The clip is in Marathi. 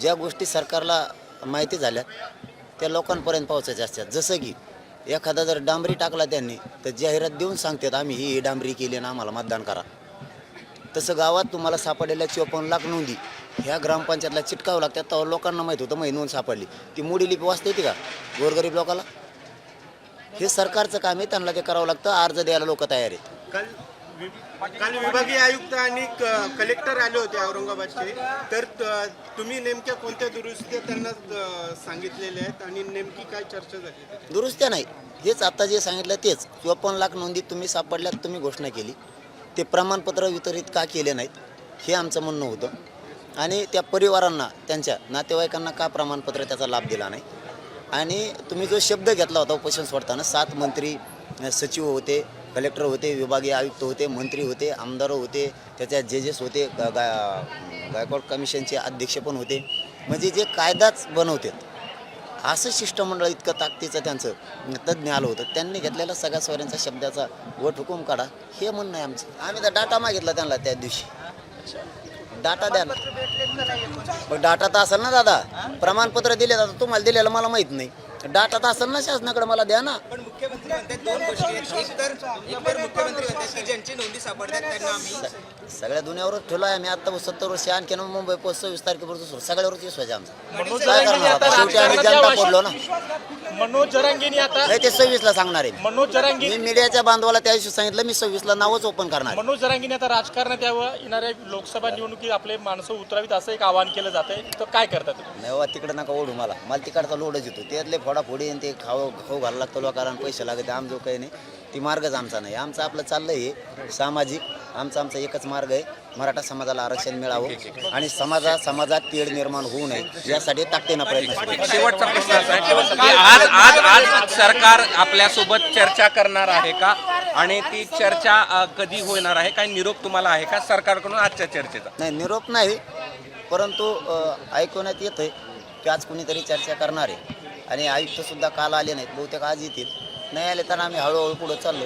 ज्या गोष्टी सरकारला माहिती झाल्या त्या लोकांपर्यंत पोहोचायच्या असतात. जसं की एखादा जर डांबरी टाकला त्यांनी तर जाहिरात देऊन सांगतात आम्ही ही डांबरी केली आणि आम्हाला मतदान करा. तसं गावात तुम्हाला सापडलेल्या चोपन्न लाख नोंदी ह्या ग्रामपंचायतला चिटकावं लागतात तेव्हा लोकांना माहीत होतं माही नोंद सापडली. ती मोडी लिपी वाचता येते का? गोरगरीब लोकाला? हे सरकारचं काम आहे त्यांना ते करावं लागतं अर्ज द्यायला लोक तयार आहेत. काल काल विभागीय आयुक्त आणि क- कलेक्टर आले होते औरंगाबादचे. तर त- तुम्ही नेमक्या कोणत्या दुरुस्त्या त्यांना सांगितलेल्या आहेत आणि नेमकी काय चर्चा झाली दुरुस्त्या नाही. हेच आता जे सांगितलं तेच. चोपन्न लाख नोंदी तुम्ही सापडल्यात तुम्ही घोषणा केली. ते प्रमाणपत्र वितरित का केले नाहीत हे आमचं म्हणणं होतं. आणि त्या परिवारांना त्यांच्या नातेवाईकांना का प्रमाणपत्र त्याचा लाभ दिला नाही? आणि तुम्ही जो शब्द घेतला होता उपोषण सोडताना सात मंत्री सचिव होते कलेक्टर होते विभागीय आयुक्त होते मंत्री होते आमदार होते त्याच्या जजेस होते गा गायकवाड कमिशनचे अध्यक्ष पण होते. म्हणजे जे कायदाच बनवतात असं शिष्टमंडळ इतकं ताकदीचं त्यांचं तज्ज्ञ आलं होतं. त्यांनी घेतलेला सगळ्या स्वरांचा शब्दाचा वट हुकूम काढा. हे म्हणणं आहे आमचं. आम्ही तर डाटा मागितला त्यांना त्या दिवशी. डाटा द्या ना. डाटा तर असेल ना दादा. प्रमाणपत्र दिले दादा तुम्हाला दिलेलं मला माहीत नाही. डाटा तर असेल ना शासनाकडे. मला द्या ना. पण मुख्यमंत्री दोन गोष्टी आहेत. एक तर एक तर मुख्यमंत्री म्हणतात की ज्यांची नोंदी सापडतात त्यांना आम्ही सगळ्या दुनियावरच ठेवलं आहे. आम्ही आता सत्तर वर्ष आणखी मुंबई पोस्ट सव्वीस तारखेपर्यंत सगळ्यावरच विश्वास आहे आमचा. मनोज काय जरांगेंनी करणार आता आता? शेवटी आम्ही जनता पडलो ना. मनोज जरांगेनी आता नाही ते सव्वीसला सांगणार आहे. मनोज जरांगे मी मीडियाच्या बांधवाला त्या दिवशी सांगितलं मी सव्वीसला नावच ओपन करणार. आहे. मनोज जरांगेने आता राजकारणात यावं येणाऱ्या लोकसभा निवडणुकीत आपले माणसं उतरावीत असं एक आवाहन केलं जात आहे तर काय करतात तुम्ही? नाही बाबा तिकडे नका ओढू मला. मला तिकडचा लोडच येतो. त्यातले फोडाफोडी आणि ते खाऊ खाऊ घालायला लागतं लोकांना पैसे लागते आम जो काही नाही ती मार्गच आमचा नाही. आमचं आपलं चाललं हे सामाजिक. आमचा आमचा एकच मार्ग आहे मराठा समाजाला आरक्षण मिळावं आणि समाजा समाजात तेढ निर्माण होऊ नये यासाठी ताकदीनं प्रयत्न आहे. शेवटचा प्रश्न असा आहे की आज आज आज सरकार आपल्यासोबत चर्चा करणार आहे का? आणि ती चर्चा अ, कधी होणार आहे? काही निरोप तुम्हाला आहे का सरकारकडून आजच्या चर्चेचा? नाही निरोप नाही परंतु अ, ऐकवण्यात येतं आहे की आज कुणीतरी चर्चा करणार आहे. आणि आयुक्त सुद्धा काल आले नाहीत बहुतेक आज येतील. नाही आले तर आम्ही हळूहळू पुढे चाललो